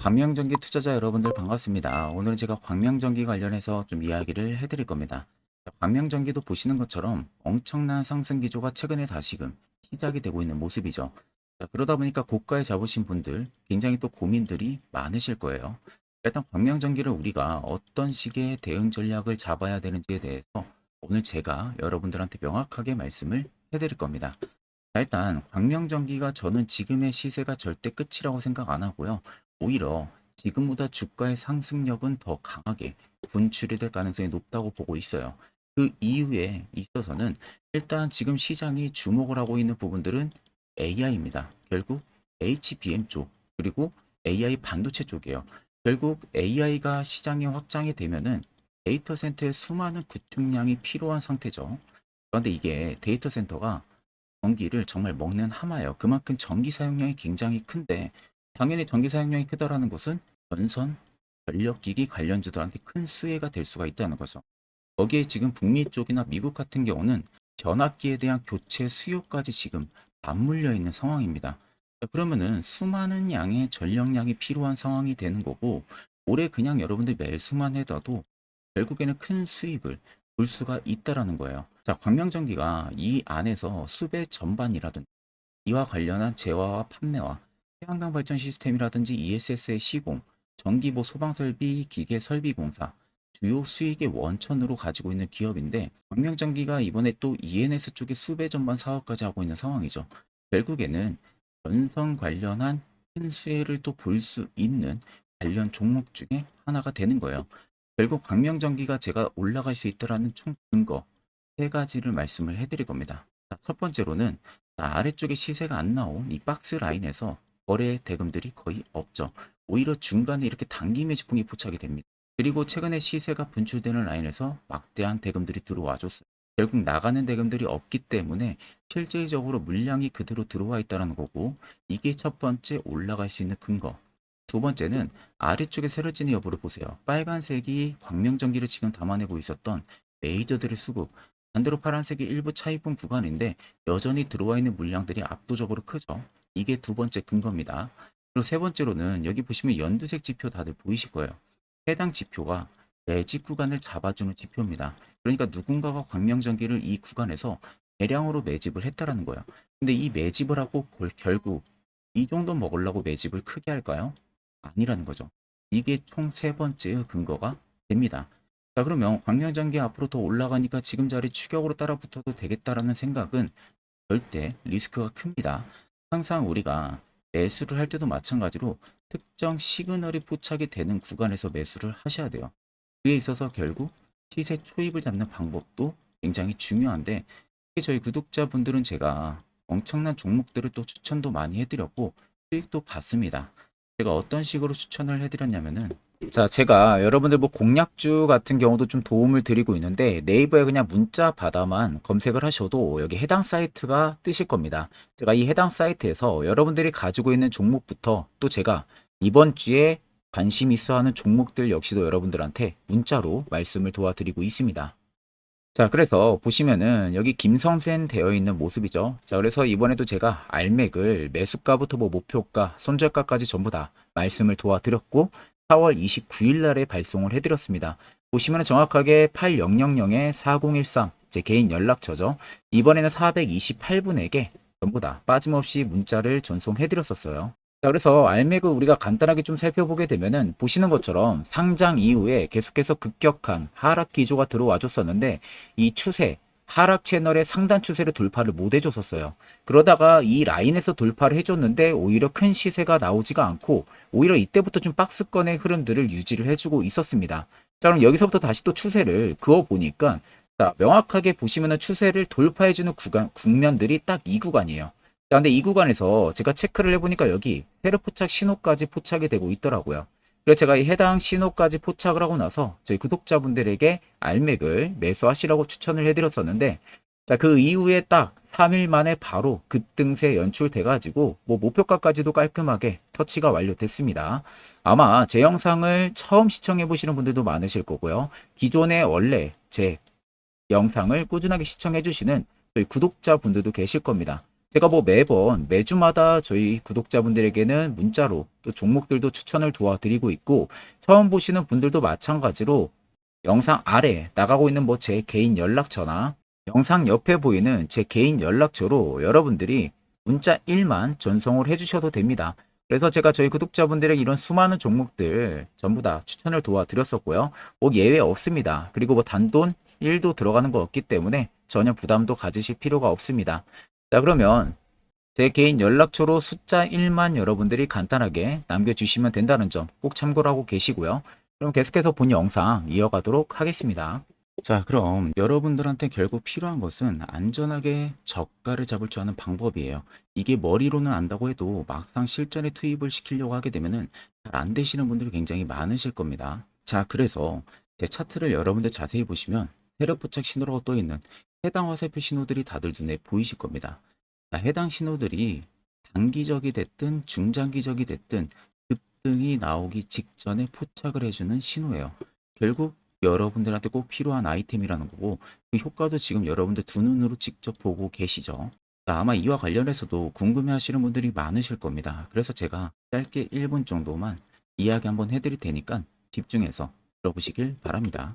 아, 광명전기 투자자 여러분들 반갑습니다. 오늘은 제가 광명전기 관련해서 좀 이야기를 해드릴 겁니다. 자, 광명전기도 보시는 것처럼 엄청난 상승 기조가 최근에 다시금 시작이 되고 있는 모습이죠. 자, 그러다 보니까 고가에 잡으신 분들 굉장히 또 고민들이 많으실 거예요. 일단 광명전기를 우리가 어떤 식의 대응 전략을 잡아야 되는지에 대해서 오늘 제가 여러분들한테 명확하게 말씀을 해드릴 겁니다. 자, 일단 광명전기가 저는 지금의 시세가 절대 끝이라고 생각 안 하고요. 오히려 지금보다 주가의 상승력은 더 강하게 분출이 될 가능성이 높다고 보고 있어요. 그 이유에 있어서는 일단 지금 시장이 주목을 하고 있는 부분들은 AI입니다. 결국 HBM 쪽 그리고 AI 반도체 쪽이에요. 결국 AI가 시장에 확장이 되면은 데이터 센터에 수많은 구축량이 필요한 상태죠. 그런데 이게 데이터 센터가 전기를 정말 먹는 하마예요. 그만큼 전기 사용량이 굉장히 큰데 당연히 전기 사용량이 크다라는 것은 전선, 전력기기 관련주들한테 큰 수혜가 될 수가 있다는 거죠. 거기에 지금 북미 쪽이나 미국 같은 경우는 변압기에 대한 교체 수요까지 지금 맞물려 있는 상황입니다. 자, 그러면은 수많은 양의 전력량이 필요한 상황이 되는 거고 올해 그냥 여러분들 매수만 해도 결국에는 큰 수익을 볼 수가 있다라는 거예요. 자, 광명전기가 이 안에서 수배 전반이라든지 이와 관련한 재화와 판매와 태양광 발전 시스템이라든지 ESS의 시공, 전기보 소방설비, 기계 설비공사, 주요 수익의 원천으로 가지고 있는 기업인데 광명전기가 이번에 또 ENS 쪽에 수배 전반 사업까지 하고 있는 상황이죠. 결국에는 전선 관련한 큰 수혜를 또 볼 수 있는 관련 종목 중에 하나가 되는 거예요. 결국 광명전기가 제가 올라갈 수 있다라는 총 근거 세 가지를 말씀을 해드릴 겁니다. 자, 첫 번째로는 자, 아래쪽에 시세가 안 나온 이 박스 라인에서 거래 대금들이 거의 없죠. 오히려 중간에 이렇게 단기 매집풍이 포착이 됩니다. 그리고 최근에 시세가 분출되는 라인에서 막대한 대금들이 들어와 줬어요. 결국 나가는 대금들이 없기 때문에 실질적으로 물량이 그대로 들어와 있다는 거고 이게 첫 번째 올라갈 수 있는 근거. 두 번째는 아래쪽에 세려지는 여부를 보세요. 빨간색이 광명전기를 지금 담아내고 있었던 메이저들의 수급. 반대로 파란색이 일부 차입분 구간인데 여전히 들어와 있는 물량들이 압도적으로 크죠. 이게 두 번째 근거입니다. 그리고 세 번째로는 여기 보시면 연두색 지표 다들 보이실 거예요. 해당 지표가 매집 구간을 잡아주는 지표입니다. 그러니까 누군가가 광명전기를 이 구간에서 대량으로 매집을 했다라는 거예요. 근데 이 매집을 하고 골- 결국 이 정도 먹으려고 매집을 크게 할까요? 아니라는 거죠. 이게 총 세 번째 근거가 됩니다. 자, 그러면 광명전기 앞으로 더 올라가니까 지금 자리 추격으로 따라 붙어도 되겠다라는 생각은 절대 리스크가 큽니다. 항상 우리가 매수를 할 때도 마찬가지로 특정 시그널이 포착이 되는 구간에서 매수를 하셔야 돼요. 그에 있어서 결국 시세 초입을 잡는 방법도 굉장히 중요한데 특히 저희 구독자분들은 제가 엄청난 종목들을 또 추천도 많이 해드렸고 수익도 봤습니다. 제가 어떤 식으로 추천을 해드렸냐면은 자 제가 여러분들 뭐 공략주 같은 경우도 좀 도움을 드리고 있는데 네이버에 그냥 문자 바다만 검색을 하셔도 여기 해당 사이트가 뜨실 겁니다. 제가 이 해당 사이트에서 여러분들이 가지고 있는 종목부터 또 제가 이번 주에 관심 있어 하는 종목들 역시도 여러분들한테 문자로 말씀을 도와드리고 있습니다. 자, 그래서 보시면은 여기 김성센 되어 있는 모습이죠. 자, 그래서 이번에도 제가 알맥을 매수가부터 뭐 목표가, 손절가까지 전부 다 말씀을 도와드렸고 4월 29일 날에 발송을 해드렸습니다. 보시면은 정확하게 8000에 4013, 제 개인 연락처죠. 이번에는 428분에게 전부 다 빠짐없이 문자를 전송해드렸었어요. 자, 그래서 알맥을 우리가 간단하게 좀 살펴보게 되면은 보시는 것처럼 상장 이후에 계속해서 급격한 하락 기조가 들어와 줬었는데 이 추세, 하락 채널의 상단 추세를 돌파를 못 해줬었어요. 그러다가 이 라인에서 돌파를 해줬는데 오히려 큰 시세가 나오지가 않고 오히려 이때부터 좀 박스권의 흐름들을 유지를 해주고 있었습니다. 자, 그럼 여기서부터 다시 또 추세를 그어 보니까 자, 명확하게 보시면은 추세를 돌파해주는 구간, 국면들이 딱 이 구간이에요. 자, 근데 이 구간에서 제가 체크를 해보니까 여기 세로 포착 신호까지 포착이 되고 있더라고요. 그래서 제가 이 해당 신호까지 포착을 하고 나서 저희 구독자분들에게 알맥을 매수하시라고 추천을 해드렸었는데, 자, 그 이후에 딱 3일 만에 바로 급등세 연출돼가지고, 뭐 목표가까지도 깔끔하게 터치가 완료됐습니다. 아마 제 영상을 처음 시청해보시는 분들도 많으실 거고요. 기존에 원래 제 영상을 꾸준하게 시청해주시는 구독자분들도 계실 겁니다. 제가 뭐 매번 매주마다 저희 구독자분들에게는 문자로 또 종목들도 추천을 도와드리고 있고 처음 보시는 분들도 마찬가지로 영상 아래 나가고 있는 뭐 제 개인 연락처나 영상 옆에 보이는 제 개인 연락처로 여러분들이 문자 1만 전송을 해주셔도 됩니다. 그래서 제가 저희 구독자분들에게 이런 수많은 종목들 전부 다 추천을 도와드렸었고요. 뭐 예외 없습니다. 그리고 뭐 단돈 1도 들어가는 거 없기 때문에 전혀 부담도 가지실 필요가 없습니다. 자, 그러면 제 개인 연락처로 숫자 1만 여러분들이 간단하게 남겨주시면 된다는 점 꼭 참고를 하고 계시고요. 그럼 계속해서 본 영상 이어가도록 하겠습니다. 자, 그럼 여러분들한테 결국 필요한 것은 안전하게 저가를 잡을 줄 아는 방법이에요. 이게 머리로는 안다고 해도 막상 실전에 투입을 시키려고 하게 되면은 잘 안 되시는 분들이 굉장히 많으실 겁니다. 자, 그래서 제 차트를 여러분들 자세히 보시면 세력 포착 신호라고 떠 있는 해당 화살표 신호들이 다들 눈에 보이실 겁니다. 자, 해당 신호들이 단기적이 됐든 중장기적이 됐든 급등이 나오기 직전에 포착을 해주는 신호예요. 결국 여러분들한테 꼭 필요한 아이템이라는 거고 그 효과도 지금 여러분들 두 눈으로 직접 보고 계시죠. 자, 아마 이와 관련해서도 궁금해 하시는 분들이 많으실 겁니다. 그래서 제가 짧게 1분 정도만 이야기 한번 해드릴 테니까 집중해서 들어보시길 바랍니다.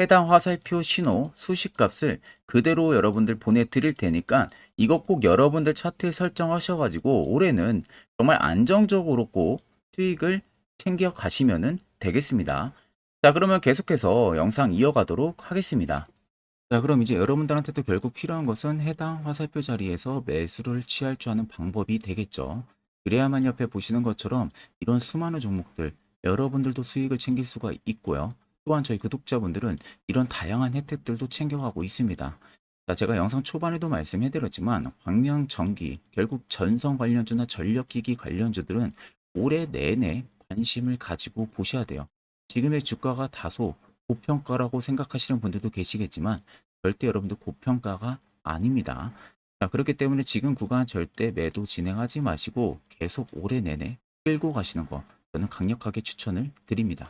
해당 화살표 신호 수식 값을 그대로 여러분들 보내드릴 테니까 이거 꼭 여러분들 차트에 설정하셔가지고 올해는 정말 안정적으로 꼭 수익을 챙겨 가시면 되겠습니다. 자, 그러면 계속해서 영상 이어가도록 하겠습니다. 자, 그럼 이제 여러분들한테도 결국 필요한 것은 해당 화살표 자리에서 매수를 취할 줄 아는 방법이 되겠죠. 그래야만 옆에 보시는 것처럼 이런 수많은 종목들 여러분들도 수익을 챙길 수가 있고요. 또한 저희 구독자분들은 이런 다양한 혜택들도 챙겨가고 있습니다. 자, 제가 영상 초반에도 말씀해드렸지만 광명 전기, 결국 전선 관련주나 전력기기 관련주들은 올해 내내 관심을 가지고 보셔야 돼요. 지금의 주가가 다소 고평가라고 생각하시는 분들도 계시겠지만 절대 여러분들 고평가가 아닙니다. 자, 그렇기 때문에 지금 구간 절대 매도 진행하지 마시고 계속 올해 내내 끌고 가시는 거 저는 강력하게 추천을 드립니다.